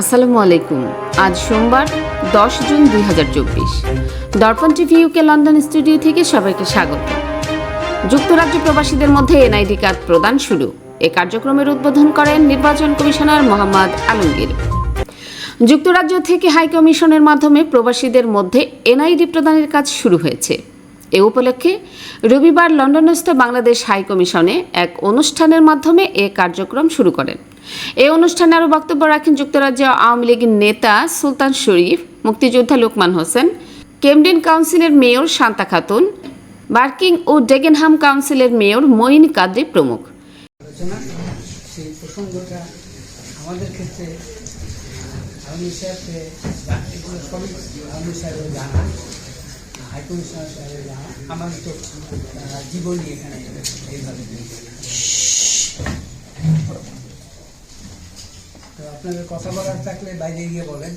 আসসালামু আলাইকুম। আজ সোমবার, দশ জুন দুই হাজার চব্বিশ। দর্পণ টিভি ইউকে লন্ডন স্টুডিও থেকে সবাইকে স্বাগত। যুক্তরাজ্য প্রবাসীদের মধ্যে এনআইডি কার্ড প্রদান শুরু। এ কার্যক্রমের উদ্বোধন করেন নির্বাচন কমিশনার মোহাম্মদ আলমগীর। যুক্তরাজ্য থেকে হাই কমিশনের মাধ্যমে প্রবাসীদের মধ্যে এনআইডি প্রদানের কাজ শুরু হয়েছে। এ উপলক্ষে রবিবার লন্ডনস্থ বাংলাদেশ হাই কমিশনে এক অনুষ্ঠানের মাধ্যমে এ কার্যক্রম শুরু করেন। এই অনুষ্ঠানে আরও বক্তব্য রাখেন যুক্তরাজ্য আওয়ামী লীগের নেতা সুলতান শরীফ, মুক্তিযোদ্ধা লোকমান হোসেন, কেমডেন কাউন্সিলের মেয়র শান্তা খাতুন, বার্কিং ও ডেগেনহাম কাউন্সিলের মেয়র মঈন কাদরি প্রমুখ আমাদের ক্ষেত্রে জানা হাইকমিশনার জানা, আমার তো এখানে এইভাবে। তো আপনাদের কথা বলার থাকলে বাইরে গিয়ে বলেন।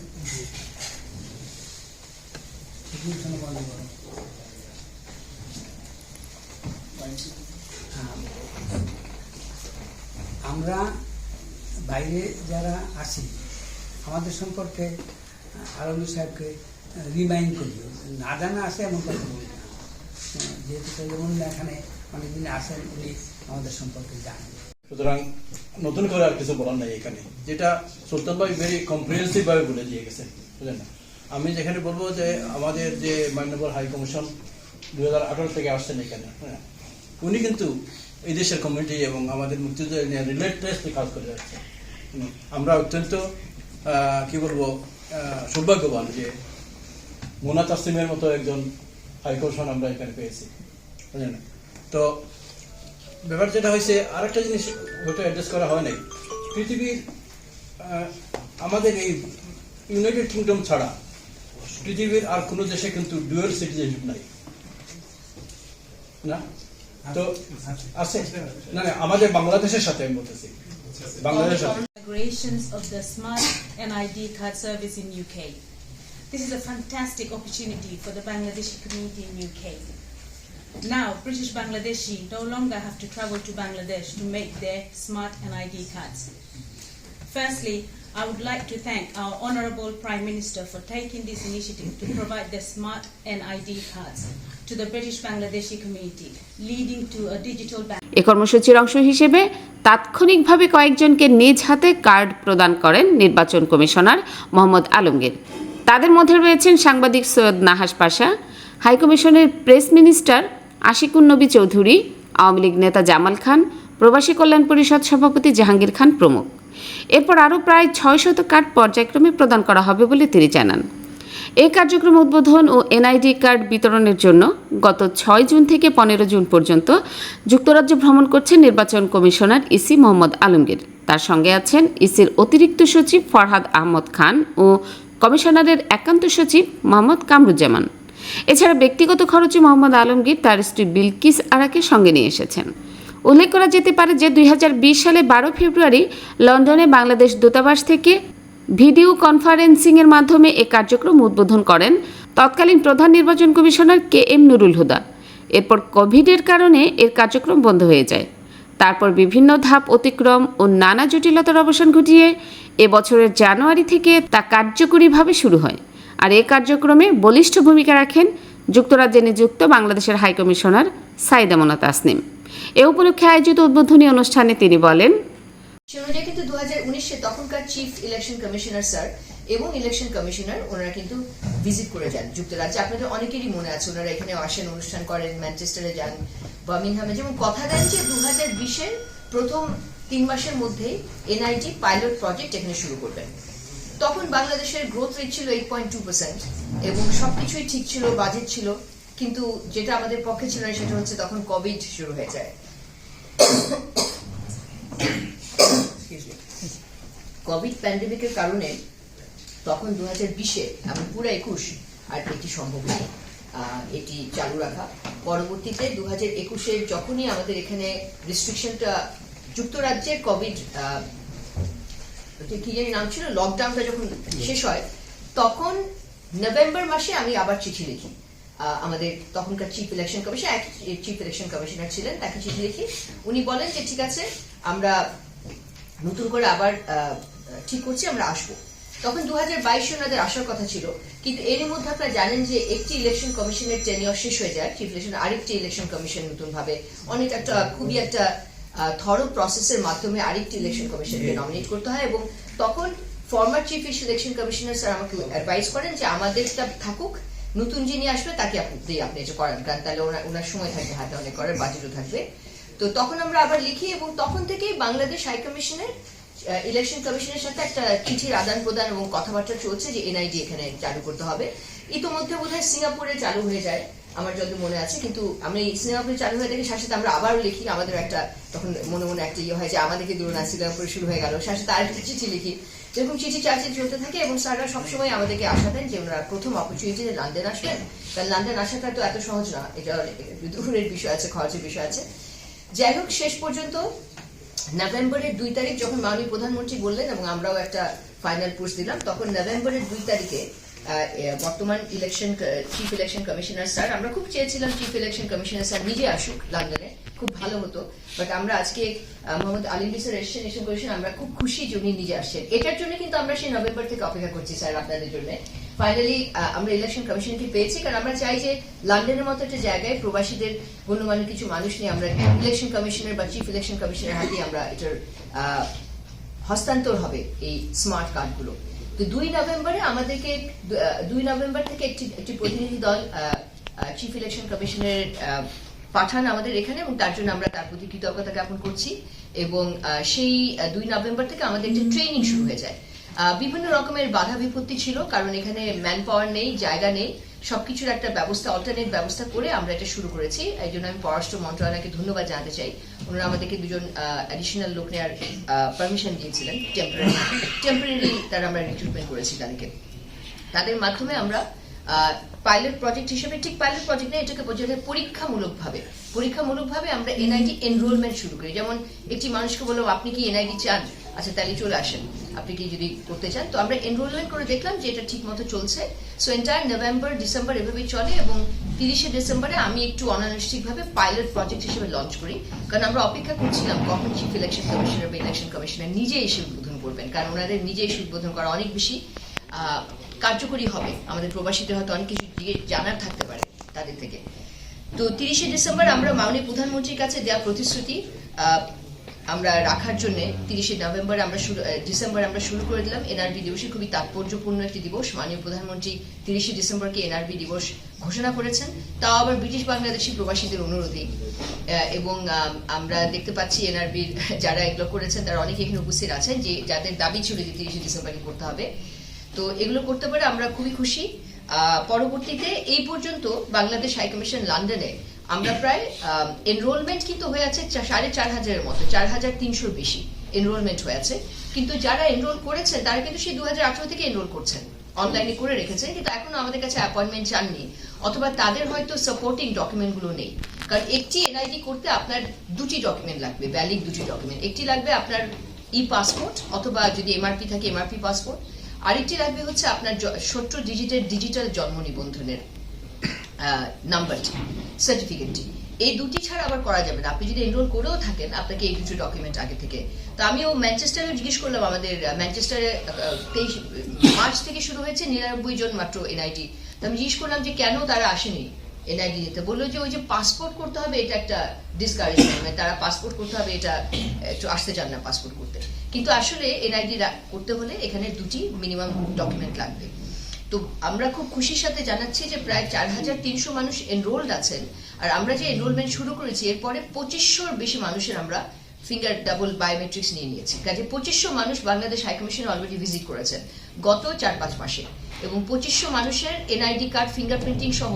হ্যাঁ। আমরা বাইরে যারা আছি, আমাদের সম্পর্কে আলমী সাহেবকে রিমাইন্ড করি। না জানা আছে এমন কথা বলি না। যেহেতু যেমন এখানে অনেকদিন আসেন উনি আমাদের সম্পর্কে জানেন। সুতরাং নতুন করে আর কিছু বলার নাই এখানে। যেটা সুলতান ভাই ভেরি কম্প্রিহেন্সিভ ভাবে বলে দিয়ে গেছে বুঝলেন না? আমি যেখানে বলব যে আমাদের যে মান্যবর হাই কমিশন দুই হাজার আঠারো থেকে আসছেন এখানে হ্যাঁ? উনি কিন্তু এই দেশের কমিটি এবং আমাদের মুক্তিযুদ্ধ নিয়ে রিলেটেড কাজ করে যাচ্ছে। আমরা অত্যন্ত কি বলব সৌভাগ্যবান যে মোনা তাসিমের মতো একজন হাই কমিশন আমরা এখানে পেয়েছি, বুঝলেন তো ব্যাপার যেটা হয়েছে, আরেকটা জিনিস হয়তো অ্যাড্রেস করা হয় নাই। পৃথিবীর আমাদের এই ইউনাইটেড কিংডম ছাড়া পৃথিবীর আর কোনো দেশে কিন্তু ডুয়েল সিটিজেনশিপ নাই। না? তো আছে? না না, আমাদের বাংলাদেশের সাথে আমি বলতেছি। বাংলাদেশের migrations of the Smart NID card service in UK. This is a fantastic opportunity for the Bangladeshi community in UK. Now, British Bangladeshi no longer have to travel to Bangladesh to make their Smart NID cards. Firstly, I would like to thank our Honourable Prime Minister for taking this initiative to provide the Smart NID cards to the British Bangladeshi community, leading to a digital bank. এ কর্মসূচির অংশ হিসেবে তাৎক্ষণিকভাবে কয়েকজনকে নিজ হাতে card প্রদান করেন নির্বাচন কমিশনার মোহাম্মদ আলমগীর তাদের মধ্যে রয়েছেন সাংবাদিক সৈয়দ নাহাস পাশা হাইকমিশনের প্রেস মিনিস্টার আশিকুন নবী চৌধুরী, আওয়ামী লীগ নেতা জামাল খান, প্রবাসী কল্যাণ পরিষদ সভাপতি জাহাঙ্গীর খান প্রমুখ। এরপর আরও প্রায় ছয় শত কার্ড পর্যায়ক্রমে প্রদান করা হবে বলে তিনি জানান। এই কার্যক্রম উদ্বোধন ও এনআইডি কার্ড বিতরণের জন্য গত ছয় জুন থেকে পনেরো জুন পর্যন্ত যুক্তরাজ্য ভ্রমণ করছেন নির্বাচন কমিশনার ইসি মোহাম্মদ আলমগীর। তার সঙ্গে আছেন ইসির অতিরিক্ত সচিব ফরহাদ আহমদ খান ও কমিশনারের একান্ত সচিব মোহাম্মদ কামরুজ্জামান। এছাড়া ব্যক্তিগত খরচে মোহাম্মদ আলমগীর তার স্ত্রী বিলকিস আরাকে সঙ্গে নিয়ে এসেছেন। উল্লেখ করা যেতে পারে যে দুই হাজার বিশ সালে বারো ফেব্রুয়ারি লন্ডনে বাংলাদেশ দূতাবাস থেকে ভিডিও কনফারেন্সিংয়ের মাধ্যমে এ কার্যক্রম উদ্বোধন করেন তৎকালীন প্রধান নির্বাচন commissioner K M Nurul Huda. এরপর কোভিডের কারণে এর কার্যক্রম বন্ধ হয়ে যায়। তারপর বিভিন্ন ধাপ অতিক্রম ও নানা জটিলতার অবসান ঘটিয়ে এবছরের জানুয়ারি থেকে তা কার্যকরীভাবে শুরু হয়। আর এ কার্যক্রমে বলিষ্ঠ ভূমিকা রাখেন যুক্তরাজ্যে নিযুক্ত বাংলাদেশের হাইকমিশনার সাইদা মোনা তাসনিম। এ উপলক্ষে আয়োজিত উদ্বোধনী অনুষ্ঠানে তিনি বলেন সে অনুযায়ী কিন্তু দু হাজার উনিশে তখনকার চিফ ইলেকশন কমিশনার স্যার এবং ইলেকশন কমিশনার ওনারা কিন্তু ভিজিট করে যান যুক্তরাজ্যে। আপনাদের অনেকেরই মনে আছে, ওনারা এখানে আসেন, অনুষ্ঠান করেন ম্যানচেস্টারে যান বার্মিংহামে যেমন কথা দেন যে দু হাজার বিশের প্রথম তিন মাসের মধ্যেই এনআইটি পাইলট প্রজেক্ট এখানে শুরু করবেন। তখন বাংলাদেশের গ্রোথ রেট ছিল এইট পয়েন্ট টু পার্সেন্ট এবং সবকিছুই ঠিক ছিল বাজেট ছিল, কিন্তু যেটা আমাদের পক্ষে ছিল না সেটা হচ্ছে তখন কোভিড শুরু হয়ে যায়। কোভিড প্যান্ডেমিকের কারণে তখন দু হাজার বিশে এবং পুরো একুশ আর এটি সম্ভব নয়। এটি চালু রাখা। পরবর্তীতে দু হাজার একুশে যখনই আমাদের এখানে রেস্ট্রিকশনটা যুক্তরাজ্যের কোভিড কি জানি নাম ছিল লকডাউনটা যখন শেষ হয়, তখন নভেম্বর মাসে আমি আবার চিঠি লিখি। আমাদের তখনকার চিফ ইলেকশন কমিশন এক চিফ ইলেকশন কমিশনার ছিলেন, তাকে চিঠি লিখি। উনি বলেন যে, ঠিক আছে, আমরা নতুন করে আবার ঠিক করছি, আমরা আসব। তখন দু হাজার বাইশে ওনাদের আসার কথা ছিল, কিন্তু এরই মধ্যে আপনারা জানেন যে একটি ইলেকশন কমিশনের টেনিয়র শেষ হয়ে যায়। চিফ ইলেকশন আরেকটি ইলেকশন কমিশন নতুন ভাবে অনেক একটা খুবই একটা থরো প্রসেসের মাধ্যমে আরেকটি ইলেকশন কমিশনকে নমিনেট করতে হয় এবং তখন former chief election commissioner sir আমাকে অ্যাডভাইস করেন যে আমাদেরটা থাকুক নতুন যিনি আসবে তাকে আপনি দিয়ে আপনি এটা করান কারণ তাহলে ওনার ওনার সময় থাকবে হাতে অনেক করার বাজেটও থাকবে। তো তখন আমরা আবার লিখি এবং তখন থেকেই বাংলাদেশ হাই কমিশনের ইলেকশন কমিশনের সাথে একটা চিঠির আদান প্রদান এবং কথাবার্তা চলছে যে এনআইডি এখানে চালু করতে হবে। ইতোমধ্যে বোধহয় সিঙ্গাপুরে চালু হয়ে যায়। আমার যত মনে আছে, কিন্তু আমরা এই সিঙ্গাপুরে চালু হয়ে থেকে, সাথে আমরা আবারও লিখি, আমাদের একটা তখন মনে মনে একটা ইয়ে হয় যে আমাদেরকে দূর না সিঙ্গাপুরে শুরু হয়ে গেল। সাথে তার একটা চিঠি লিখি, যেরকম চিঠি চার্চে চলতে থাকে এবং স্যাররা সবসময় আমাদেরকে আশা দেন যে ওনারা প্রথম অপরচুনিটিতে লন্ডন আসবেন। কারণ লন্ডন আসাটা তো এত সহজ না, এটা দূরের বিষয় আছে, খরচের বিষয় আছে। যাই হোক, শেষ পর্যন্ত নভেম্বরের দুই তারিখ যখন মাননীয় প্রধানমন্ত্রী বললেন এবং আমরাও একটা ফাইনাল পোস্ট দিলাম, তখন নভেম্বরের দুই তারিখে বর্তমান election chief election commissioner sir আমরা খুব চেয়েছিলাম চিফ ইলেকশন কমিশনার স্যার নিজে আসুক লন্ডনে খুব ভালো হতো। বাট আমরা আজকে মোহাম্মদ আলিম স্যার এসেছেন ইলেকশন কমিশন আমরা খুব খুশি যে উনি নিজে আসছেন। এটার জন্য কিন্তু আমরা সেই নভেম্বর থেকে অপেক্ষা করছি স্যার আপনাদের জন্য। ফাইনালি আমরা ইলেকশন কমিশনকে পেয়েছি, কারণ আমরা চাই যে লন্ডনের মতো একটা জায়গায় প্রবাসীদের গণ্যমান্য কিছু মানুষ নিয়ে আমরা ইলেকশন কমিশনার বা চিফ ইলেকশন কমিশনের হাতে আমরা এটার হস্তান্তর হবে এই স্মার্ট কার্ডগুলো দুই নভেম্বরে আমাদেরকে দুই নভেম্বর থেকে একটি একটি প্রতিনিধি দল চিফ ইলেকশন কমিশনের পাঠান আমাদের এখানে এবং তার জন্য আমরা তার প্রতি কৃতজ্ঞতা জ্ঞাপন করছি এবং সেই দুই নভেম্বর থেকে আমাদের একটি ট্রেনিং শুরু হয়ে যায়। আহ, বিভিন্ন রকমের বাধা বিপত্তি ছিল কারণ এখানে ম্যান পাওয়ার নেই জায়গা নেই। সবকিছুর একটা ব্যবস্থা অল্টারনেট ব্যবস্থা করে আমরা এটা শুরু করেছি। এই জন্য আমি পররাষ্ট্র মন্ত্রণালয়কে ধন্যবাদ জানাতে চাই। ওনারা আমাদেরকে দুজন অ্যাডিশনাল লোক নেওয়ার পারমিশন দিয়েছিলেন। টেম্পোরারি টেম্পোরারি তারা আমরা রিক্রুটমেন্ট করেছি তাদেরকে। তাদের মাধ্যমে আমরা পাইলট প্রজেক্ট হিসেবে ঠিক পাইলট প্রজেক্ট না এটাকে বোঝাতে পরীক্ষামূলকভাবে পরীক্ষামূলকভাবে আমরা এনআইডি এনরোলমেন্ট শুরু করি। যেমন একটি মানুষকে বললাম আপনি কি এনআইডি চান? আচ্ছা তাহলে চলে আসেন। কি যদি করতে চান, তো আমরা এনরোলমেন্ট করে দেখলাম যে এটা ঠিক মতো চলছে। সো এন্টায়ার নভেম্বর ডিসেম্বর এভাবেই চলে এবং তিরিশে ডিসেম্বরে আমি একটু অনানুষ্ঠানিকভাবে পাইলট প্রজেক্ট হিসেবে লঞ্চ করি। কারণ আমরা অপেক্ষা করছিলাম কখন চিফ ইলেকশন কমিশনার বা ইলেকশন কমিশনার নিজে এসে উদ্বোধন করবেন। কারণ ওনাদের নিজে এসে উদ্বোধন করা অনেক বেশি কার্যকরী হবে। আমাদের প্রবাসীদের হয়তো অনেক কিছু দিয়ে জানার থাকতে পারে তাদের থেকে। তো তিরিশে ডিসেম্বর আমরা মাননীয় প্রধানমন্ত্রীর কাছে দেওয়া প্রতিশ্রুতি আমরা রাখার জন্য তিরিশে নভেম্বর আমরা শুরু ডিসেম্বর আমরা শুরু করে দিলাম। এনআরবি দিবসে খুবই তাৎপর্যপূর্ণ একটি দিবস। মাননীয় প্রধানমন্ত্রী তিরিশে ডিসেম্বরকে এনআরবি দিবস ঘোষণা করেছেন। তাও আবার ব্রিটিশ বাংলাদেশি প্রবাসীদের অনুরোধেই এবং আম, আমরা দেখতে পাচ্ছি এনআরবির যারা এগুলো করেছেন তারা অনেকে এখানে উপস্থিত আছেন যে যাদের দাবি ছিল যে তিরিশে ডিসেম্বরে করতে হবে। তো এগুলো করতে পারে আমরা খুবই খুশি। পরবর্তীতে এই পর্যন্ত বাংলাদেশ হাইকমিশন লন্ডনে আমরা প্রায় এনরোলমেন্ট কিন্তু হয়ে আছে সাড়ে চার হাজারের মতো, চার হাজার তিনশোর বেশি এনরোলমেন্ট হয়ে আছে। কিন্তু যারা এনরোল করেছেন, তারা কিন্তু সেই দু হাজার আঠারো থেকে এনরোল করছেন। অনলাইনে করে রেখেছেন, কিন্তু এখনও আমাদের কাছে অ্যাপয়েন্টমেন্ট চাননি, অথবা তাদের হয়তো সাপোর্টিং ডকুমেন্টগুলো নেই। কারণ একটি এনআইডি করতে আপনার দুটি ডকুমেন্ট লাগবে ভ্যালিড দুটি ডকুমেন্ট একটি লাগবে আপনার ই পাসপোর্ট অথবা যদি এমআরপি থাকে এমআরপি পাসপোর্ট আরেকটি লাগবে হচ্ছে আপনার সত্তর ডিজিটের ডিজিটাল জন্ম নিবন্ধনের নাম্বারটি সার্টিফিকেটটি এই দুটি ছাড়া আবার করা যাবে না। আপনি যদি এনরোল করেও থাকেন, আপনাকে এই দুটো ডকুমেন্ট আগে থেকে। তো আমিও ম্যানচেস্টারে জিজ্ঞেস করলাম আমাদের ম্যানচেস্টারে তেইশ মার্চ থেকে শুরু হয়েছে নিরানব্বই জন মাত্র এনআইটি তো আমি জিজ্ঞেস করলাম যে কেন তারা আসেনি এনআইডি দিতে বলল যে ওই যে পাসপোর্ট করতে হবে, এটা একটা ডিসকারেজমেন্ট মানে তারা পাসপোর্ট করতে হবে, এটা একটু আসতে চান না পাসপোর্ট করতে। কিন্তু আসলে এনআইডি করতে হলে এখানে দুটি মিনিমাম ডকুমেন্ট লাগবে। তো আমরা খুব খুশির সাথে জানাচ্ছি যে প্রায় চার হাজার তিনশো মানুষ এনরোলড আছেন। আর আমরা যে এনরোলমেন্ট শুরু করেছি, এরপরে পঁচিশশোর বেশি মানুষের আমরা ফিঙ্গার ডাবল বায়োমেট্রিক্স নিয়ে নিয়েছি। কাজে পঁচিশশো মানুষ বাংলাদেশ হাইকমিশনে অলরেডি ভিজিট করেছেন গত চার পাঁচ মাসে। এবং পঁচিশশো মানুষের এনআইডি কার্ড ফিঙ্গারপ্রিন্টিং সহ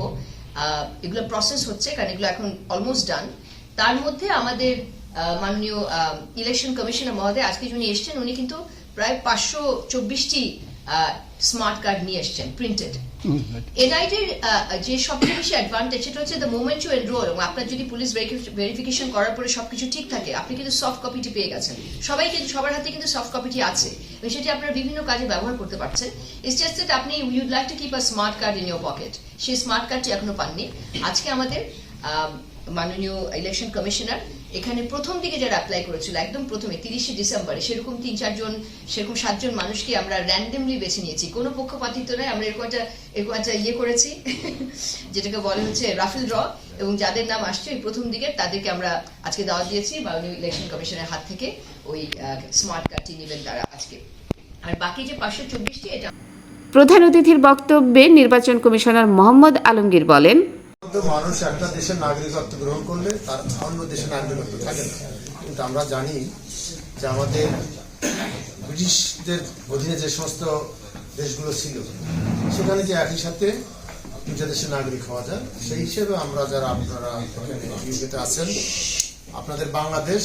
এগুলো প্রসেস হচ্ছে, কারণ এগুলো এখন অলমোস্ট ডান তার মধ্যে আমাদের মাননীয় ইলেকশন কমিশনার মহোদয়, আজকে যিনি এসছেন, উনি কিন্তু প্রায় পাঁচশো চব্বিশটি স্মার্ট কার্ড নিয়ে এসছেন প্রিন্টেড এনআইডির যে সবচেয়ে বেশি অ্যাডভান্টেজ সেটা হচ্ছে দ্য মোমেন্ট টু এনরোল এবং আপনার যদি পুলিশ ভেরিফিকেশন করার পরে সবকিছু ঠিক থাকে আপনি কিন্তু সফট কপিটি পেয়ে গেছেন। সবাই কিন্তু সবার হাতে কিন্তু সফট কপিটি আছে এবং সেটি আপনারা বিভিন্ন কাজে ব্যবহার করতে পারছেন। ইটস জাস্ট দ্যাট আপনি you'd like to keep a smart card in your pocket সেই স্মার্ট কার্ডটি এখনও পাননি। আজকে আমাদের মাননীয় ইলেকশন কমিশনার এখানে প্রথম দিকে যারা অ্যাপ্লাই করেছিল, একদম প্রথমে, তিরিশে ডিসেম্বরে, সেরকম তিন চারজন সেরকম সাতজন মানুষকে আমরা র্যান্ডমলি বেছে নিয়েছি। কোনো পক্ষপাতিত্ব নয়, আমরা এরকম একটা এরকম একটা ইয়ে করেছি, যেটাকে বলে হচ্ছে রাফেল ড্র এবং যাদের নাম আসছে ওই প্রথম দিকে, তাদেরকে আমরা আজকে দাওয়াত দিয়েছি মাননীয় ইলেকশন কমিশনের হাত থেকে, ওই স্মার্ট কার্ডটি নেবেন তারা আজকে। আর বাকি যে পাঁচশো চব্বিশটি, এটা প্রধান অতিথির বক্তব্যে নির্বাচন কমিশনার মোহাম্মদ আলমগীর বলেন মধ্যে মানুষ একটা দেশের নাগরিকত্ব গ্রহণ করলে তার অন্য দেশের নাগরিকত্ব থাকে না। কিন্তু আমরা জানি যে আমাদের ব্রিটিশদের অধীনে যে সমস্ত দেশগুলো ছিল, সেখানে যে একই সাথে দুটা দেশের নাগরিক হওয়া যায়, সেই হিসেবে আমরা যারা আপনারা ইউকেতে আছেন, আপনাদের বাংলাদেশ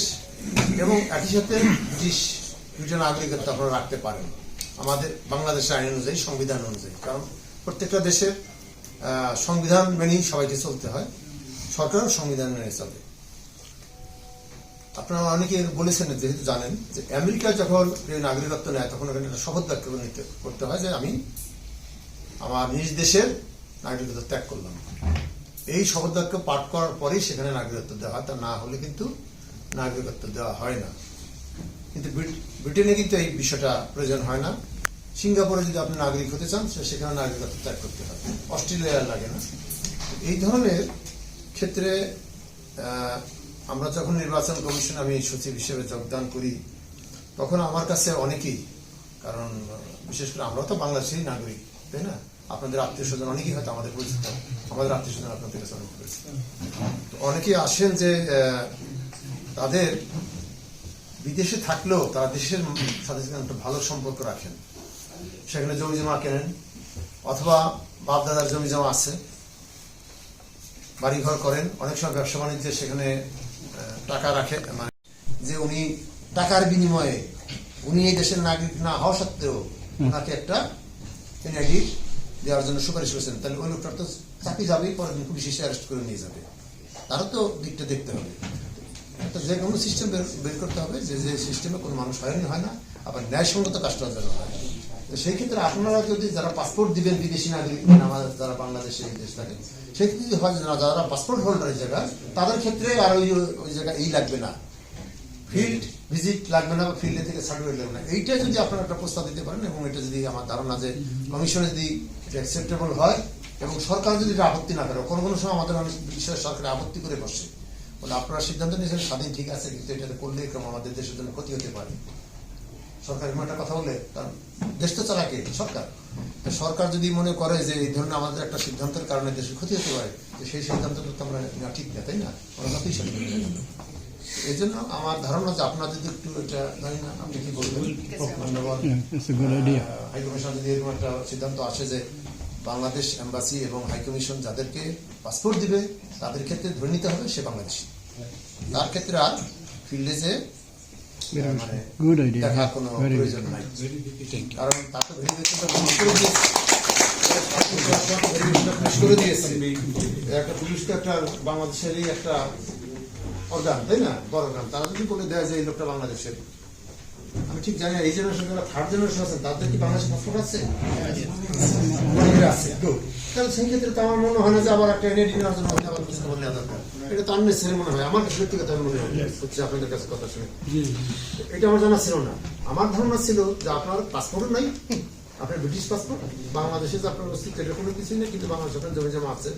এবং একই সাথে ব্রিটিশ দুইটা নাগরিকত্ব আপনারা রাখতে পারেন। আমাদের বাংলাদেশের আইন অনুযায়ী, সংবিধান অনুযায়ী, কারণ প্রত্যেকটা দেশের সংবিধান মেনেই সবাইকে চলতে হয়। সরকারও সংবিধান মেনে চলে। আপনারা অনেকে বলেছেন, যেহেতু জানেন, যে আমেরিকা যখন নাগরিকত্ব নেয়, তখন ওখানে একটা শপথ বাক্য নিতে করতে হয় যে আমি আমার নিজ দেশের নাগরিকত্ব ত্যাগ করলাম। এই শপথ বাক্য পাঠ করার পরেই সেখানে নাগরিকত্ব দেওয়া হয়। তা না হলে কিন্তু নাগরিকত্ব দেওয়া হয় না। কিন্তু ব্রিটেনে কিন্তু এই বিষয়টা প্রয়োজন হয় না। সিঙ্গাপুরে যদি আপনি নাগরিক হতে চান সেখানে নাগরিকত্ব ত্যাগ করতে হবে। অস্ট্রেলিয়ার লাগে না। এই ধরনের ক্ষেত্রে আমরা যখন নির্বাচন কমিশন, আমি সচিব হিসেবে যোগদান করি, তখন আমার কাছে অনেকেই, কারণ বিশেষ করে আমরা তো বাংলাদেশেরই নাগরিক, তাই না? আপনাদের আত্মীয় স্বজন অনেকেই হয়তো আমাদের পরিচিত। আমাদের আত্মীয় স্বজন আপনাদের কাছে অনেক পরিচিত। তো অনেকেই আসেন যে তাদের বিদেশে থাকলেও তারা দেশের সাথে সাথে একটা ভালো সম্পর্ক রাখেন। সেখানে জমি জমা কেনেন অথবা বাপ দাদার জমি জমা আছে বাড়িঘর করেন অনেক সময় ব্যবসা বাণিজ্যে সেখানে টাকা রাখে মানে যে উনি টাকার বিনিময়ে উনি এই দেশের নাগরিক না হওয়া সত্ত্বেও ওনাকে একটা এনআইডি দেওয়ার জন্য সুপারিশ করেছেন। তাহলে ওই লোকটার তো চাকরি যাবেই পরের দিন পুলিশ এসে অ্যারেস্ট করে নিয়ে যাবে। তারও তো দিকটা দেখতে হবে। একটা যে কোনো সিস্টেম বের করতে হবে যে যে সিস্টেমে কোনো মানুষ হয়রানি হয় না আবার ন্যায়সঙ্গত কাজটা যেন হয়। তো সেই ক্ষেত্রে আপনারা যদি যারা পাসপোর্ট দিবেন বিদেশি নাগরিক মানে আমাদের যারা বাংলাদেশে এই দেশ থাকে সেই ক্ষেত্রে যদি হয় যে না, যারা পাসপোর্ট হোল্ডার জায়গা, তাদের ক্ষেত্রে আর ওই ওই জায়গা এই লাগবে না। ফিল্ড ভিজিট লাগবে না বা ফিল্ডে থেকে সার্টিফিকেট লাগবে না। এইটা যদি আপনারা একটা প্রস্তাব দিতে পারেন এবং এটা যদি আমার ধারণা যে কমিশনে যদি অ্যাকসেপ্টেবল হয় এবং সরকার যদি এটা আপত্তি না করে, কোনো কোনো সময় আমাদের অনেক বিষয়ে সরকার আপত্তি করে বসে। বলে আপনারা সিদ্ধান্ত নিয়েছেন, স্বাধীন ঠিক আছে, কিন্তু এটা করলে এরকম আমাদের দেশের জন্য ক্ষতি হতে পারে। সরকার এরকম একটা কথা বলে কারণ দেশ তো চালাকে সরকার। সরকার যদি মনে করে যে এই ধরনের আমাদের একটা সিদ্ধান্তের কারণে দেশের ক্ষতি হতে পারে তো সেই সিদ্ধান্তটা তো আমরা নেওয়া ঠিক না তাই না? যতই এই জন্য আমার ধারণা যে আপনারা যদি একটু এটা জানি না আপনি কি বলবেন? হাইকমিশন যদি এরকম একটা সিদ্ধান্ত আসে যে বাংলাদেশ এম্বাসি এবং হাইকমিশন যাদেরকে পাসপোর্ট দিবে তাদের ক্ষেত্রে ধরে নিতে হবে সে বাংলাদেশি। তার ক্ষেত্রে আর ফিল্ডে যে মানে দেখার কোনো প্রয়োজন নাই। কারণ করে দিয়েছে। একটা পুলিশ তো একটা বাংলাদেশেরই একটা অর্গান তাই না? বড় তারা যদি বলে দেয় যে এই লোকটা বাংলাদেশের। আমি ঠিক জানি না, এই জেনারেশন যারা থার্ড জেনারেশন আছেন তাদের কি বাংলাদেশের পাসপোর্ট আছে? আছে। তাহলে সেই ক্ষেত্রে তো আমার মনে হয় না যে আবার একটা এনআইডি নেওয়ার জন্য আবার খবর নেওয়া দরকার। এটা তো আননেসারি মনে হয়। আমার কাছে ব্যক্তিগত মনে হয় হচ্ছে আপনাদের কাছে কথা শুনে। এটা আমার জানা ছিল না। আমার ধারণা ছিল যে আপনার পাসপোর্টও নাই। আপনার ব্রিটিশ পাসপোর্ট বাংলাদেশে যে আপনার অস্তিত্ব এটা কোনো কিছুই নেই কিন্তু বাংলাদেশে আপনার জমি জমা আছে।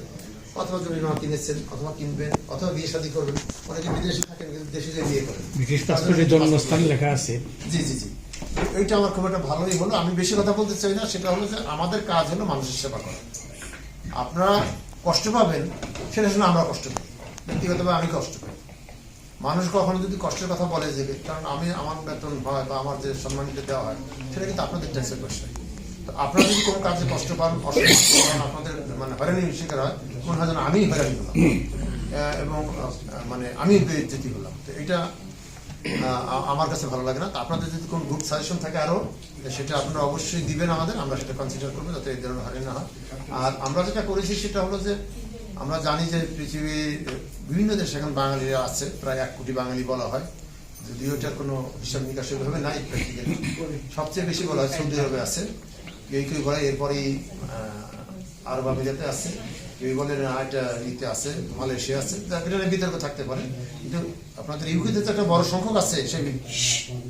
অথবা জমি জমা কিনেছেন অথবা কিনবেন অথবা বিয়ে শাদী করবেন অনেকে বিদেশে থাকেন কিন্তু দেশে যে বিয়ে করেন। ব্রিটিশ পাসপোর্টে জন্মস্থান লেখা আছে। জি জি জি। এইটা আমার খুব একটা ভালোই হলো। আমি বেশি কথা বলতে চাই না সেটা হলো যে আমাদের কাজ হলো মানুষের সেবা করা। আপনারা কষ্ট পাবেন সেটা শুনে আমরা কষ্ট পাই। ব্যক্তিগতভাবে আমি কষ্ট পাই। মানুষ কখনো যদি কষ্টের কথা বলে যে কারণ আমি আমার বেতন হয় বা আমার যে সম্মানিত দেওয়া হয় সেটা কিন্তু আপনাদের ট্যাক্সের পয়সা তো আপনারা যদি কোনো কাজে কষ্ট পান অসুবিধা আপনাদের মানে হয়রানি শিকার হয় হয় যেন আমি হয়রানি হলাম। এবং মানে আমি বেজ্জতি হলাম। তো এটা আমার কাছে ভালো লাগে না। আপনাদের যদি কোনো গুড সাজেশন থাকে আরও, সেটা আপনারা অবশ্যই দিবেন আমাদের। আমরা সেটা কনসিডার করব যাতে এই ধরনের হারিয়ে না হয়। আর আমরা যেটা করেছি সেটা হলো যে, আমরা জানি যে পৃথিবীর বিভিন্ন দেশে এখন বাঙালিরা আছে। প্রায় এক কোটি বাঙালি বলা হয়। যদিও এটার কোনো হিসাব নিকাশ সেভাবে নাই প্র্যাকটিক্যালি সবচেয়ে বেশি বলা হয় সৌদি আরবে আছে। কেউ কেউ বলে এরপরেই আরব আমিরাতে আছে। না এটা ইতে আছে মালয়েশিয়া আছে এটা বিতর্ক থাকতে পারে। কিন্তু আপনাদের ইউকেতে তো একটা বড় সংখ্যক আছে সেই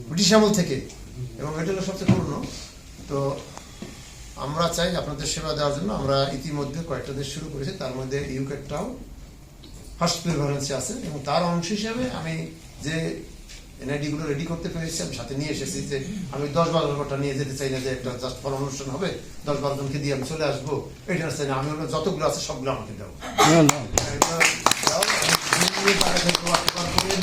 ব্রিটিশ আমল থেকে। এবং এটা হলো সবচেয়ে পুরনো তো আমরা চাই আপনাদের সেবা দেওয়ার জন্য। আমরা ইতিমধ্যে কয়েকটা দেশ শুরু করেছি, তার মধ্যে ইউকেটটাও ফার্স্ট প্রিফারেন্সে আছে। এবং তার অংশ হিসেবে আমি যে এনআইডি গুলো রেডি করতে পেরেছি আমি সাথে নিয়ে এসেছি যে আমি দশ বারো ঘণ্টা নিয়ে যেতে চাই না যে একটা জাস্ট ফল অনুষ্ঠান হবে দশ বারো জনকে দিয়ে আমি চলে আসব এটা চাই না আমি যতগুলো আছে সবগুলো আমাকে দাও,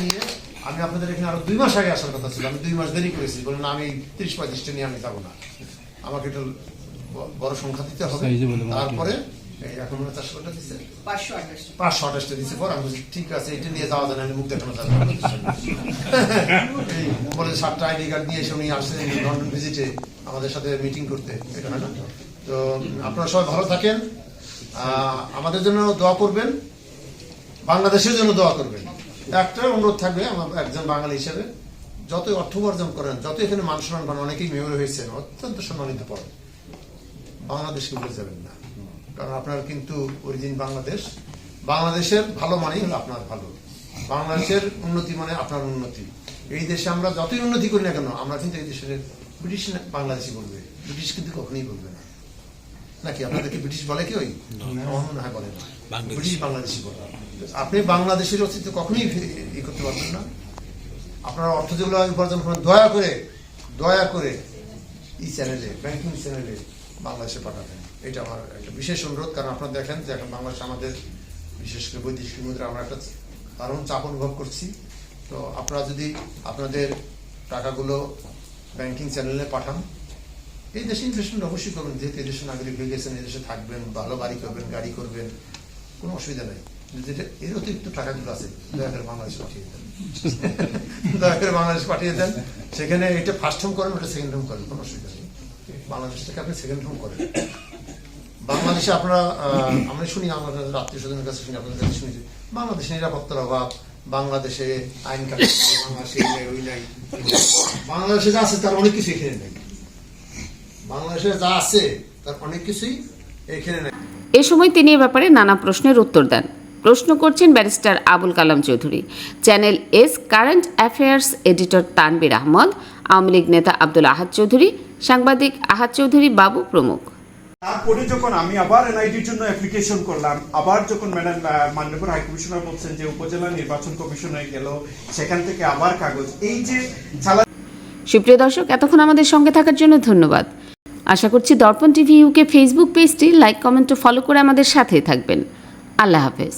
নিয়ে আমি আপনাদের এখানে আরও দুই মাস আগে আসার কথা ছিল আমি দুই মাস দেরি করেছি বলেন আমি তিরিশ পঁয়ত্রিশটা নিয়ে আমি যাব না। আমাকে একটু বড় সংখ্যা দিতে হবে। তারপরে এখন চারশো টাকা দিচ্ছে? পাঁচশো আঠাশ পাঁচশো আঠাশটা দিচ্ছে পর? আমি ঠিক আছে এটা নিয়ে যাওয়া যায় না মুখ দেখানো যাবে বলে সাতটা আইডি কার্ড নিয়ে এসে উনি আসছেন লন্ডন ভিজিটে আমাদের সাথে মিটিং করতে। এটা হয় না? তো আপনারা সবাই ভালো থাকেন। আমাদের জন্য দোয়া করবেন। বাংলাদেশের জন্য দোয়া করবেন। একটা অনুরোধ থাকবে আমার একজন বাঙালি হিসেবে। যতই অর্থ উপার্জন করেন যত এখানে মান সম্মান পান অনেকেই মেয়র হয়েছেন অত্যন্ত সম্মানিত পদ। বাংলাদেশকে ভুলে যাবেন না। কারণ আপনার কিন্তু অরিজিন বাংলাদেশ। বাংলাদেশের ভালো মানেই হলো আপনার ভালো। বাংলাদেশের উন্নতি মানে আপনার উন্নতি। এই দেশে আমরা যতই উন্নতি করি না কেন আমরা কিন্তু এই দেশের ব্রিটিশ বাংলাদেশি বলবে। ব্রিটিশ কিন্তু কখনোই বলবে না। নাকি আপনাদেরকে ব্রিটিশ বলে কি ওই? মনে হয় বলে না। ব্রিটিশ বাংলাদেশি বলে। আপনি বাংলাদেশের অস্তিত্ব কখনোই ই করতে পারবেন না। আপনার অর্থ যেগুলো উপার্জন করেন দয়া করে দয়া করে এই চ্যানেলে ব্যাংকিং চ্যানেলে বাংলাদেশে পাঠাবেন। এটা আমার একটা বিশেষ অনুরোধ, কারণ আপনারা দেখেন যে এখন বাংলাদেশ আমাদের, বিশেষ করে বৈদেশিক মুদ্রা, আমরা একটা দারুণ চাপ অনুভব করছি। তো আপনারা যদি আপনাদের টাকাগুলো ব্যাংকিং চ্যানেলে পাঠান, এই দেশে ইনভেস্টমেন্ট অবশ্যই করবেন যেহেতু এই দেশের নাগরিক হয়ে গেছেন, এই দেশে থাকবেন, ভালো বাড়ি করবেন, গাড়ি করবেন, কোনো অসুবিধা নেই। যেটা এর অতিরিক্ত টাকাগুলো আছে, দয়া করে বাংলাদেশে পাঠিয়ে দেন। দয়া করে বাংলাদেশে পাঠিয়ে দেন। সেখানে এটা ফার্স্ট হোম করেন, ওটা সেকেন্ড হোম করেন, কোনো অসুবিধা নেই। বাংলাদেশ থেকে আপনি সেকেন্ড হোম করেন। বাংলাদেশে আপনারা আমরা শুনি, আমাদের আত্মীয় স্বজনের কাছে শুনি, আপনাদের কাছে শুনি বাংলাদেশে নিরাপত্তার অভাব, বাংলাদেশে আইন বাংলাদেশে যা আছে তার অনেক কিছু এখানে নেই। বাংলাদেশে যা আছে তার অনেক কিছুই এখানে নেই। এ সময় তিনি এ ব্যাপারে নানা প্রশ্নের উত্তর দেন। প্রশ্ন করছেন barrister Abul Kalam Chowdhury. Channel S current affairs editor Tanvir Ahmed, Awami League নেতা আব্দুল আহাদ চৌধুরী, সাংবাদিক আহাদ চৌধুরী বাবু প্রমুখ। তারপরে যখন আমি আবার এনআইডির জন্য অ্যাপ্লিকেশন করলাম, আবার যখন ম্যাডাম মান্যবর হাই কমিশনার বলছেন যে উপজেলা নির্বাচন কমিশনে গেল, সেখান থেকে আবার কাগজ। এই যে সুপ্রিয় দর্শক, এতক্ষণ আমাদের সঙ্গে থাকার জন্য ধন্যবাদ। আশা করছি দর্পণ টিভি ইউকে ফেসবুক পেজটি লাইক কমেন্ট ও ফলো করে আমাদের সাথে থাকবেন। আল্লাহ হাফেজ।